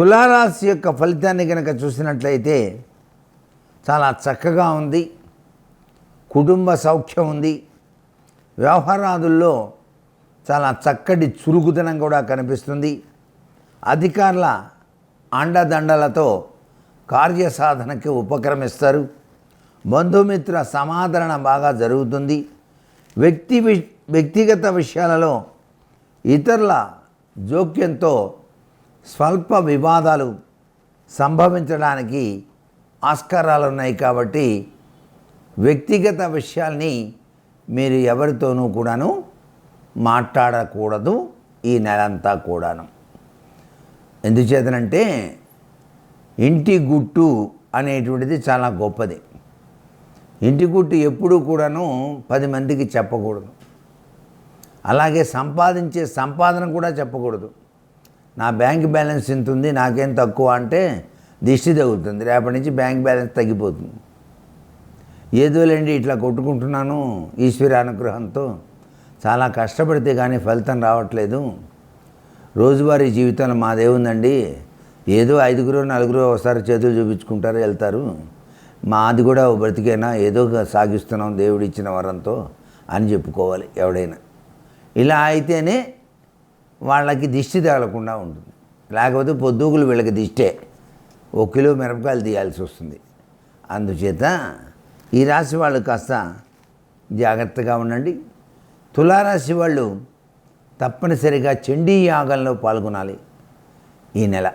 తులారాశి యొక్క ఫలితాన్ని కనుక చూసినట్లయితే చాలా చక్కగా ఉంది. కుటుంబ సౌఖ్యం ఉంది. వ్యవహారాదుల్లో చాలా చక్కటి చురుకుదనం కూడా కనిపిస్తుంది. అధికారుల అండదండలతో కార్యసాధనకి ఉపక్రమిస్తారు. బంధుమిత్ర సమాదరణ బాగా జరుగుతుంది. వ్యక్తి వి- వ్యక్తిగత విషయాలలో ఇతరుల జోక్యంతో స్వల్ప వివాదాలు సంభవించడానికి ఆస్కారాలు ఉన్నాయి కాబట్టి వ్యక్తిగత విషయాల్ని మీరు ఎవరితోనూ కూడాను మాట్లాడకూడదు ఈ నెలంతా కూడాను. ఎందుచేతనంటే ఇంటి గుట్టు అనేటువంటిది చాలా గొప్పది. ఇంటి గుట్టు ఎప్పుడూ కూడాను పది మందికి చెప్పకూడదు. అలాగే సంపాదించే సంపాదన కూడా చెప్పకూడదు. నా బ్యాంక్ బ్యాలెన్స్ ఇంత ఉంది నాకేం తక్కువ అంటే దిష్టి తగ్గుతుంది. రేపటి నుంచి బ్యాంక్ బ్యాలెన్స్ తగ్గిపోతుంది. ఏదోలేండి ఇట్లా కొట్టుకుంటున్నాను ఈశ్వరి అనుగ్రహంతో. చాలా కష్టపడితే కానీ ఫలితం రావట్లేదు. రోజువారీ జీవితంలో మాదేముందండి ఏదో ఐదుగురు నలుగురు ఒకసారి చేతులు చూపించుకుంటారు వెళ్తారు. మాది కూడా ఓ బ్రతికైనా? ఏదో ఒక సాగిస్తున్నాం దేవుడు ఇచ్చిన వరంతో అని చెప్పుకోవాలి ఎవడైనా. ఇలా అయితేనే వాళ్ళకి దిష్టి తగలకుండా ఉంటుంది. లేకపోతే పొద్దుగులు వీళ్ళకి దిష్టే. ఒక కిలో మిరపకాయలు తీయాల్సి వస్తుంది. అందుచేత ఈ రాశి వాళ్ళు కాస్త జాగ్రత్తగా ఉండండి. తులారాశి వాళ్ళు తప్పనిసరిగా చండీ యాగంలో పాల్గొనాలి. ఈ నెల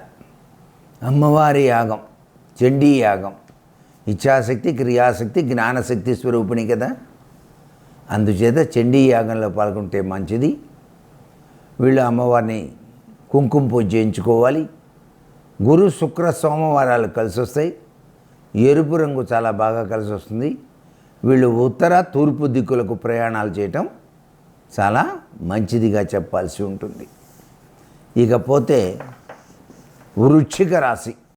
అమ్మవారి యాగం చండీ యాగం. ఇచ్ఛాశక్తి క్రియాశక్తి జ్ఞానశక్తి స్వరూపిణి కదా. అందుచేత చండీ యాగంలో పాల్గొంటే మంచిది. వీళ్ళు అమ్మవారిని కుంకుమ పూజ చేయించుకోవాలి. గురు శుక్ర సోమవారాలు కలిసి వస్తాయి. ఎరుపు రంగు చాలా బాగా కలిసి వస్తుంది. వీళ్ళు ఉత్తర తూర్పు దిక్కులకు ప్రయాణాలు చేయటం చాలా మంచిదిగా చెప్పాల్సి ఉంటుంది. ఇకపోతే వృచ్చిక రాశి.